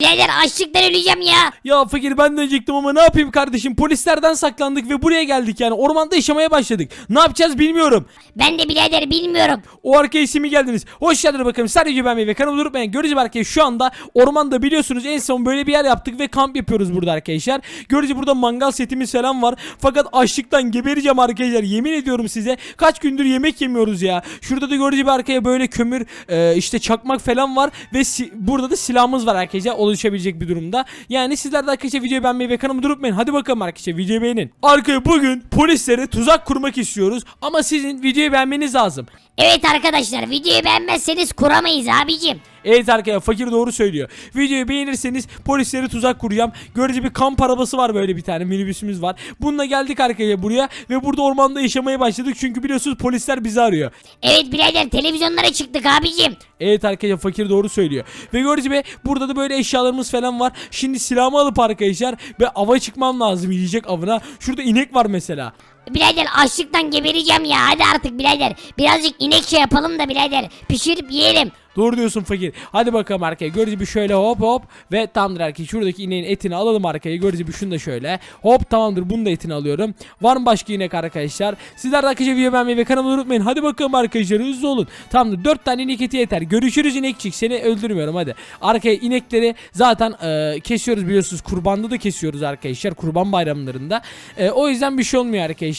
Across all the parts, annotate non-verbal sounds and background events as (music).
Birader açlıktan öleceğim ya. Ya fakir ben de acıktım ama ne yapayım kardeşim polislerden saklandık ve buraya geldik yani ormanda yaşamaya başladık. Ne yapacağız bilmiyorum. Ben de birader bilmiyorum. O arkaya ismi geldiniz. Hoş geldiniz bakalım. Sadece ben ve kanalı unutmayın. Görücü Berkay şu anda ormanda biliyorsunuz en son böyle bir yer yaptık ve kamp yapıyoruz burada arkadaşlar. Görücü burada mangal setimiz falan var. Fakat açlıktan gebereceğim arkadaşlar. Yemin ediyorum size. Kaç gündür yemek yemiyoruz ya. Şurada da görücü Berkay'a böyle kömür e, işte çakmak falan var ve si- burada da silahımız var arkadaşlar oluşabilecek bir durumda. Yani sizler de arkadaşlar videoyu beğenmeyi ve kanalımı unutmayın. Hadi bakalım arkadaşlar videoyu beğenin. Arkaya bugün polislere tuzak kurmak istiyoruz ama sizin videoyu beğenmeniz lazım. Evet arkadaşlar videoyu beğenmezseniz kuramayız abicim. Evet arkadaşlar fakir doğru söylüyor. Videoyu beğenirseniz polislere tuzak kuracağım. Görece bir kamp arabası var böyle bir tane minibüsümüz var. Bununla geldik arkaya buraya ve burada ormanda yaşamaya başladık. Çünkü biliyorsunuz polisler bizi arıyor. Evet birader televizyonlara çıktık abicim. Evet arkadaşlar fakir doğru söylüyor. Ve gördüğünüz gibi burada da böyle eşyalarımız falan var. Şimdi silahımı alıp arkadaşlar ve ava çıkmam lazım yiyecek avına. Şurada inek var mesela. Birader açlıktan gebereceğim ya hadi artık birader. Birazcık inek şey yapalım da birader. Pişirip yiyelim. Doğru diyorsun fakir. Hadi bakalım arkaya. Görücü bir şöyle hop hop. Ve tamamdır arkaya. Şuradaki ineğin etini alalım arkaya. Görücü bir şunu da şöyle. Hop tamamdır. Bunu da etini alıyorum. Var mı başka inek arkadaşlar? Sizler de arkadaşlar video beğenmeyi ve kanalıma unutmayın. Hadi bakalım arkadaşlar hızlı olun. Tamamdır. 4 tane inek eti yeter. Görüşürüz inekçik. Seni öldürmüyorum hadi. Arkaya inekleri zaten e, kesiyoruz biliyorsunuz. Kurbanda da kesiyoruz arkadaşlar. Kurban bayramlarında. E, o yüzden bir şey olmuyor arkadaşlar.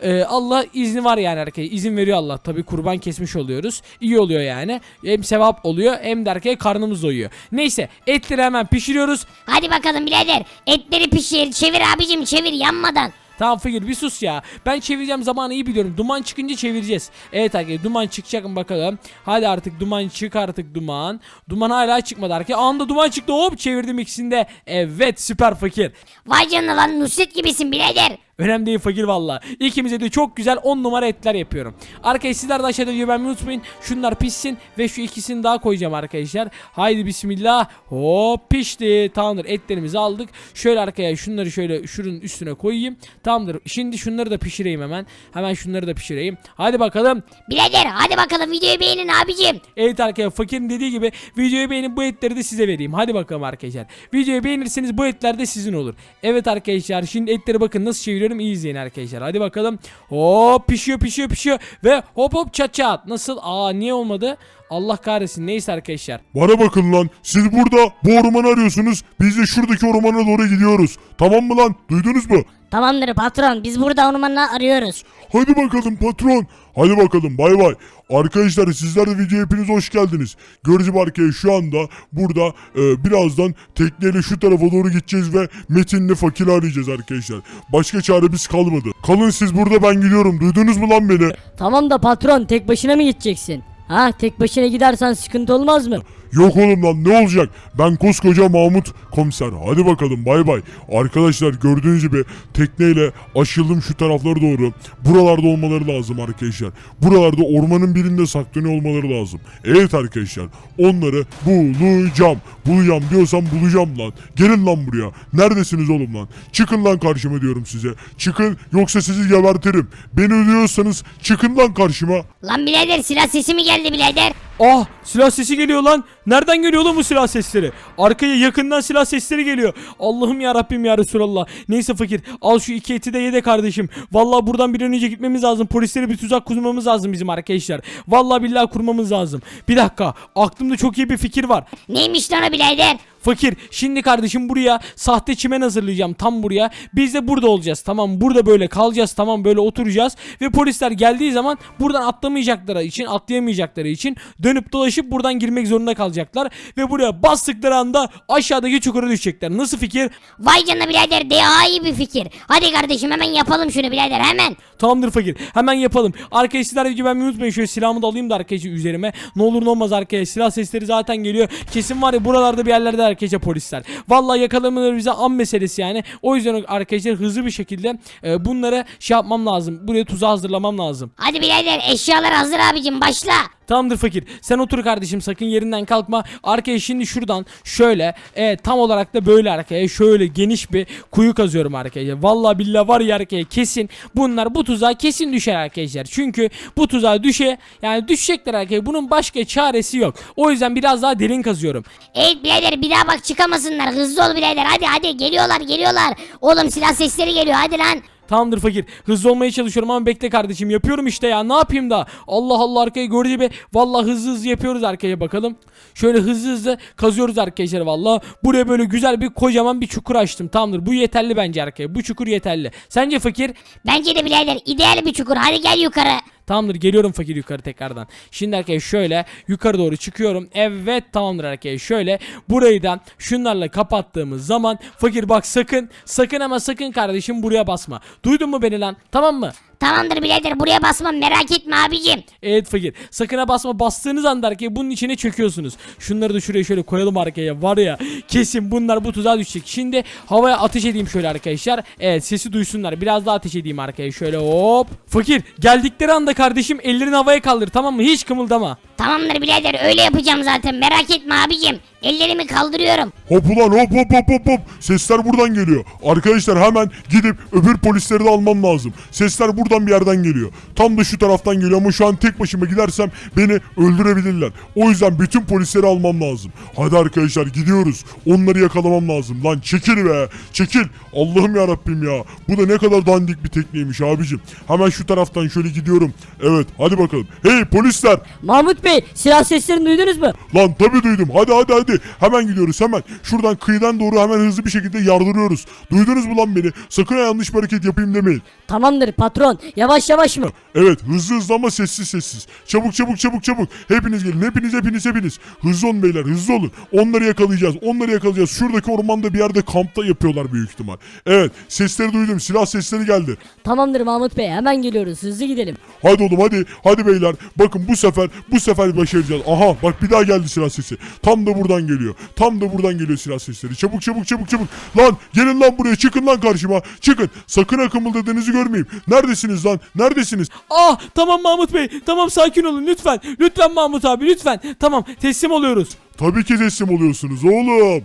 E, Allah izni var yani arkadaşlar. İzin veriyor Allah. Tabi kurban kesmiş oluyoruz. İyi oluyor yani. Hem sevap oluyor hem de arkaya karnımız doyuyor. Neyse etleri hemen pişiriyoruz. Hadi bakalım birader. Etleri pişir. Çevir abicim çevir yanmadan. Tamam Fakir bir sus ya. Ben çevireceğim zamanı iyi biliyorum. Duman çıkınca çevireceğiz. Evet arkadaşlar duman çıkacak mı bakalım. Hadi artık duman çık artık duman. Duman hala çıkmadı arkadaşlar. Anda duman çıktı hop çevirdim ikisinde. Evet süper Fakir. Vay canına lan Nusret gibisin birader. Önemli değil fakir valla. İkimize de çok güzel 10 numara etler yapıyorum. Arkadaşlar sizler de aşağıda beğenmeyi unutmayın. Şunlar pişsin ve şu ikisini daha koyacağım arkadaşlar. Haydi bismillah. Hop pişti. Tamamdır etlerimizi aldık. Şöyle arkaya şunları şöyle şunun üstüne koyayım. Tamamdır. Şimdi şunları da pişireyim hemen. Hemen şunları da pişireyim. Hadi bakalım. Birader hadi bakalım videoyu beğenin abicim. Evet arkadaşlar fakirin dediği gibi videoyu beğenip bu etleri de size vereyim. Hadi bakalım arkadaşlar. Videoyu beğenirseniz bu etler de sizin olur. Evet arkadaşlar şimdi etleri bakın nasıl çeviriyorum iyi izleyin arkadaşlar. Hadi bakalım. Hop pişiyor pişiyor pişiyor ve hop hop çat çat. Nasıl? Aa niye olmadı? Allah kahretsin. Neyse arkadaşlar. Bana bakın lan siz burada bu ormanı arıyorsunuz biz de şuradaki ormana doğru gidiyoruz. Tamam mı lan duydunuz mu? Tamamdır patron biz burada ormanla arıyoruz. Hadi bakalım patron. Hadi bakalım bay bay. Arkadaşlar sizler de videoya hepiniz hoş geldiniz. Görücü Barkaya şu anda burada e, birazdan tekneyle şu tarafa doğru gideceğiz ve Metin'le fakiri arayacağız arkadaşlar. Başka çaremiz kalmadı. Kalın siz burada ben gidiyorum. Duydunuz mu lan beni? Tamam da patron tek başına mı gideceksin? Ha tek başına gidersen sıkıntı olmaz mı? Yok oğlum lan ne olacak? Ben koskoca Mahmut komiser. Hadi bakalım bay bay. Arkadaşlar gördüğünüz gibi tekneyle aşıldım şu taraflara doğru. Buralarda olmaları lazım arkadaşlar. Buralarda ormanın birinde saklanıyor olmaları lazım. Evet arkadaşlar onları bulacağım. Bulacağım diyorsam bulacağım lan. Gelin lan buraya. Neredesiniz oğlum lan? Çıkın lan karşıma diyorum size. Çıkın yoksa sizi gebertirim. Beni ölüyorsanız çıkın lan karşıma. Lan birader silah sesi mi geldi birader? Ah silah sesi geliyor lan. Nereden geliyor lan bu silah sesleri? Arkaya yakından silah sesleri geliyor. Allah'ım ya Rabbim ya Resulallah. Neyse fakir al şu iki eti de ye de kardeşim. Vallahi buradan bir an önce gitmemiz lazım. Polislere bir tuzak kurmamız lazım bizim arkadaşlar. Vallahi billahi kurmamız lazım. Bir dakika aklımda çok iyi bir fikir var. Neymiş lan o birader? Fakir şimdi kardeşim buraya sahte çimen hazırlayacağım tam buraya. Biz de burada olacağız tamam burada böyle kalacağız tamam böyle oturacağız. Ve polisler geldiği zaman buradan atlamayacakları için atlayamayacakları için dönüp dolaşıp buradan girmek zorunda kalacaklar. Ve buraya bastıkları anda aşağıdaki çukura düşecekler. Nasıl fikir? Vay canına birader daha iyi bir fikir. Hadi kardeşim hemen yapalım şunu birader hemen. Tamamdır fakir. Hemen yapalım. Arkadaşlar gibi ben unutmayın. Şöyle silahımı da alayım da arkadaşlar üzerime. Ne olur ne olmaz arkadaşlar. Silah sesleri zaten geliyor. Kesin var ya buralarda bir yerlerde arkadaşlar polisler. Vallahi yakalamaları bize an meselesi yani. O yüzden arkadaşlar hızlı bir şekilde e, bunları şey yapmam lazım. Buraya tuzağı hazırlamam lazım. Hadi birader eşyalar hazır abicim başla. Tamamdır fakir. Sen otur kardeşim sakın yerinden kalkma. Arkaya şimdi şuradan şöyle evet tam olarak da böyle arkaya şöyle geniş bir kuyu kazıyorum arkaya. Vallahi billahi var ya arkaya kesin bunlar bu tuzağa kesin düşer arkadaşlar. Çünkü bu tuzağa düşe yani düşecekler arkaya. Bunun başka çaresi yok. O yüzden biraz daha derin kazıyorum. Evet birader bir daha bak çıkamasınlar hızlı ol birader hadi hadi geliyorlar geliyorlar. Oğlum silah sesleri geliyor hadi lan. Tamamdır fakir. Hızlı olmaya çalışıyorum ama bekle kardeşim. Yapıyorum işte ya. Ne yapayım da? Allah Allah arkaya gördüğü gibi. Vallahi hızlı hızlı yapıyoruz arkaya bakalım. Şöyle hızlı hızlı kazıyoruz arkadaşlar vallahi. Buraya böyle güzel bir kocaman bir çukur açtım. Tamamdır. Bu yeterli bence arkaya. Bu çukur yeterli. Sence fakir? Bence de birader ideal bir çukur hadi gel yukarı. Tamamdır geliyorum fakir yukarı tekrardan. Şimdi arkadaşlar şöyle yukarı doğru çıkıyorum. Evet tamamdır arkadaşlar şöyle burayı da şunlarla kapattığımız zaman fakir bak sakın sakın ama sakın kardeşim buraya basma. Duydun mu beni lan? Tamam mı? Tamamdır birader buraya basmam merak etme abicim. Evet fakir. Sakın ha basma. Bastığınız anda arkaya bunun içine çöküyorsunuz. Şunları da şuraya şöyle koyalım arkaya. Var ya kesin bunlar bu tuzağa düşecek. Şimdi havaya ateş edeyim şöyle arkadaşlar. Evet sesi duysunlar. Biraz daha ateş edeyim arkaya. Şöyle hop. Fakir geldikleri anda kardeşim ellerini havaya kaldır tamam mı? Hiç kımıldama. Tamamdır birader öyle yapacağım zaten merak etme abicim. Ellerimi kaldırıyorum. Hop ulan hop hop hop hop hop. Sesler buradan geliyor. Arkadaşlar hemen gidip öbür polisleri de almam lazım. Sesler buradan bir yerden geliyor. Tam da şu taraftan geliyor ama şu an tek başıma gidersem beni öldürebilirler. O yüzden bütün polisleri almam lazım. Hadi arkadaşlar gidiyoruz. Onları yakalamam lazım. Lan çekil be. Çekil. Allah'ım ya Rabbim ya. Bu da ne kadar dandik bir tekneymiş abicim. Hemen şu taraftan şöyle gidiyorum. Evet hadi bakalım. Hey polisler. Mahmut Bey silah seslerini duydunuz mu? Lan tabi duydum. Hadi hadi hadi. Hemen gidiyoruz hemen. Şuradan kıyıdan doğru hemen hızlı bir şekilde yardırıyoruz. Duydunuz mu lan beni? Sakın ha yanlış bir hareket yapayım demeyin. Tamamdır patron yavaş yavaş mı? Evet hızlı hızlı ama sessiz sessiz. Çabuk çabuk çabuk çabuk. Hepiniz gelin. Hepiniz hepiniz hepiniz. Hızlı olun beyler hızlı olun. Onları yakalayacağız. Onları yakalayacağız. Şuradaki ormanda bir yerde kampta yapıyorlar büyük ihtimal. Evet sesleri duydum. Silah sesleri geldi. Tamamdır Mahmut Bey hemen geliyoruz hızlı gidelim. Hadi oğlum hadi. Hadi beyler. Bakın bu sefer bu sefer başaracağız. Aha bak bir daha geldi silah sesi. Tam da buradan geliyor. Tam da buradan geliyor silah sesleri. Çabuk çabuk çabuk çabuk. Lan gelin lan buraya. Çıkın lan karşıma. Çıkın. Sakın ha kımıldadığınızı görmeyeyim. Neredesiniz lan? Neredesiniz? Ah tamam Mahmut Bey. Tamam sakin olun lütfen. Lütfen Mahmut abi lütfen. Tamam teslim oluyoruz. Tabii ki teslim oluyorsunuz oğlum.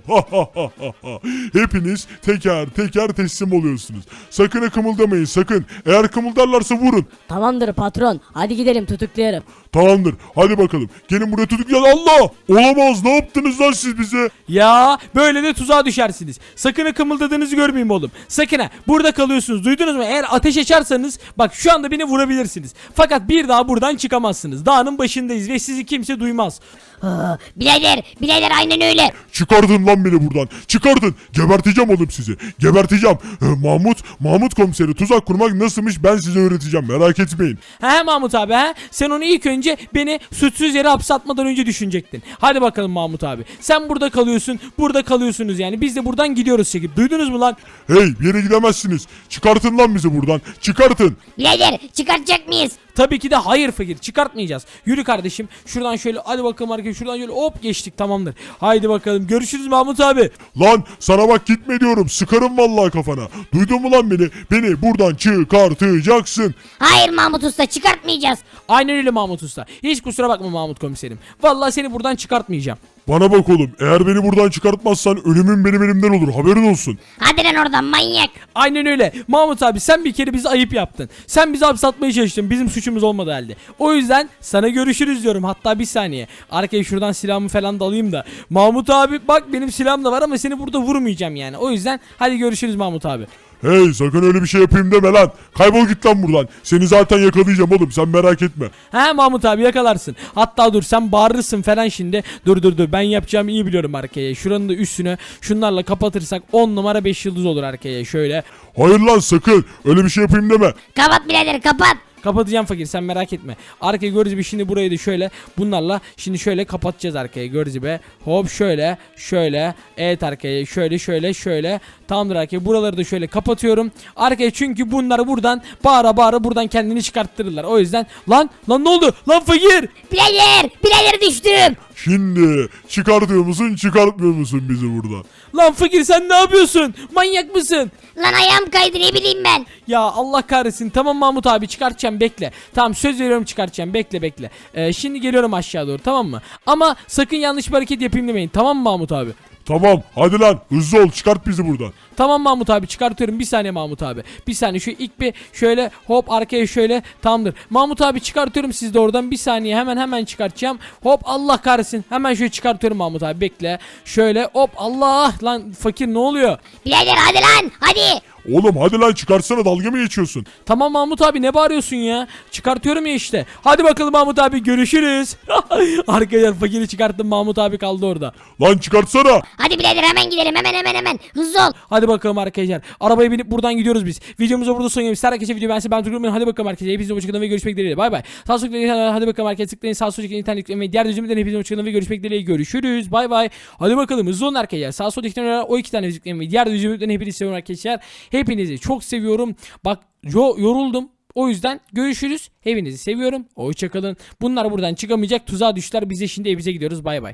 (laughs) Hepiniz teker teker teslim oluyorsunuz. Sakın ha kımıldamayın sakın. Eğer kımıldarlarsa vurun. Tamamdır patron hadi gidelim tutuklayalım. Tamamdır. Hadi bakalım. Gelin buraya tutuklayalım. Allah! Olamaz. Ne yaptınız lan siz bize? Ya böyle de tuzağa düşersiniz. Sakın ha kımıldadığınızı görmeyeyim oğlum. Sakın ha burada kalıyorsunuz. Duydunuz mu? Eğer ateş açarsanız bak şu anda beni vurabilirsiniz. Fakat bir daha buradan çıkamazsınız. Dağın başındayız ve sizi kimse duymaz. Aa, birader birader aynen öyle. Çıkardın lan beni buradan. Çıkardın. Geberteceğim oğlum sizi. Geberteceğim. Ee, Mahmut, Mahmut komiseri tuzak kurmak nasılmış ben size öğreteceğim. Merak etmeyin. He Mahmut abi he? Sen onu ilk önce beni suçsuz yere hapse atmadan önce düşünecektin. Hadi bakalım Mahmut abi. Sen burada kalıyorsun. Burada kalıyorsunuz yani. Biz de buradan gidiyoruz çekip. Duydunuz mu lan? Hey bir yere gidemezsiniz. Çıkartın lan bizi buradan. Çıkartın. Birader çıkartacak mıyız? Tabii ki de hayır fakir çıkartmayacağız. Yürü kardeşim. Şuradan şöyle hadi bakalım arkadaşlar. Şuradan şöyle hop geçtik tamamdır. Haydi bakalım. Görüşürüz Mahmut abi. Lan sana bak gitme diyorum. Sıkarım vallahi kafana. Duydun mu lan beni? Beni buradan çıkartacaksın. Hayır Mahmut Usta çıkartmayacağız. Aynen öyle Mahmut Usta. Hiç kusura bakma Mahmut komiserim. Vallahi seni buradan çıkartmayacağım. Bana bak oğlum. Eğer beni buradan çıkartmazsan ölümün benim elimden olur. Haberin olsun. Hadi lan oradan manyak. Aynen öyle. Mahmut abi sen bir kere bizi ayıp yaptın. Sen bizi hapse atmaya çalıştın. Bizim suçumuz olmadı halde. O yüzden sana görüşürüz diyorum. Hatta bir saniye. Arkaya şuradan silahımı falan da alayım da. Mahmut abi bak benim silahım da var ama seni burada vurmayacağım yani. O yüzden hadi görüşürüz Mahmut abi. Hey sakın öyle bir şey yapayım deme lan. Kaybol git lan buradan. Seni zaten yakalayacağım oğlum. Sen merak etme. He Mahmut abi yakalarsın. Hatta dur sen bağırırsın falan şimdi. Dur dur dur ben yapacağımı iyi biliyorum arkaya. Şuranın da üstünü şunlarla kapatırsak 10 numara 5 yıldız olur arkaya şöyle. Hayır lan sakın. Öyle bir şey yapayım deme. Kapat birader kapat. Kapatacağım fakir sen merak etme. Arkaya gibi şimdi burayı da şöyle bunlarla şimdi şöyle kapatacağız arkaya gibi. Hop şöyle şöyle evet arkaya şöyle şöyle şöyle. Tamamdır arkaya buraları da şöyle kapatıyorum. Arkaya çünkü bunlar buradan bağıra bağıra buradan kendini çıkarttırırlar. O yüzden lan lan ne oldu? Lan fakir! Birader birader düştüm. Şimdi çıkartıyor musun çıkartmıyor musun bizi buradan? Lan fakir sen ne yapıyorsun? Manyak mısın? Lan ayağım kaydı ne bileyim ben. Ya Allah kahretsin. Tamam Mahmut abi çıkartacağım çıkartacağım bekle. Tamam söz veriyorum çıkartacağım bekle bekle. Ee, şimdi geliyorum aşağı doğru tamam mı? Ama sakın yanlış bir hareket yapayım demeyin tamam mı Mahmut abi? Tamam hadi lan hızlı ol çıkart bizi buradan. Tamam Mahmut abi çıkartıyorum bir saniye Mahmut abi. Bir saniye şu ilk bir şöyle hop arkaya şöyle tamamdır. Mahmut abi çıkartıyorum siz de oradan bir saniye hemen hemen çıkartacağım. Hop Allah kahretsin hemen şöyle çıkartıyorum Mahmut abi bekle. Şöyle hop Allah lan fakir ne oluyor? Birader hadi lan hadi. Oğlum hadi lan çıkarsana dalga mı geçiyorsun? Tamam Mahmut abi ne bağırıyorsun ya? Çıkartıyorum ya işte. Hadi bakalım Mahmut abi görüşürüz. (laughs) Arkadaşlar fakiri çıkarttım Mahmut abi kaldı orada. Lan çıkartsana. Hadi birader hemen gidelim hemen hemen hemen. Hızlı ol. Hadi bakalım arkadaşlar. Arabaya binip buradan gidiyoruz biz. Videomuzu burada son yemiş. Arkadaşlar video ben size ben Turgut'um. Hadi bakalım arkadaşlar. Hepinize hoşçakalın ve görüşmek dileğiyle. Bay bay. Sağ sol tıklayın. Hadi bakalım arkadaşlar. Tıklayın. Sağ sol tıklayın. internet tıklayın ve diğer düzümden hepinize hoşçakalın ve görüşmek dileğiyle. Görüşürüz. Bay bay. Hadi bakalım hızlı olun arkadaşlar. Sağ sol tıklayın. O iki tane tıklayın ve diğer düzümden hepinizi seviyorum arkadaşlar. Hepinizi çok seviyorum. Bak yo, yoruldum. O yüzden görüşürüz. Hepinizi seviyorum. Hoşçakalın. Bunlar buradan çıkamayacak. Tuzağa düştüler. Biz de şimdi evimize gidiyoruz. Bay bay.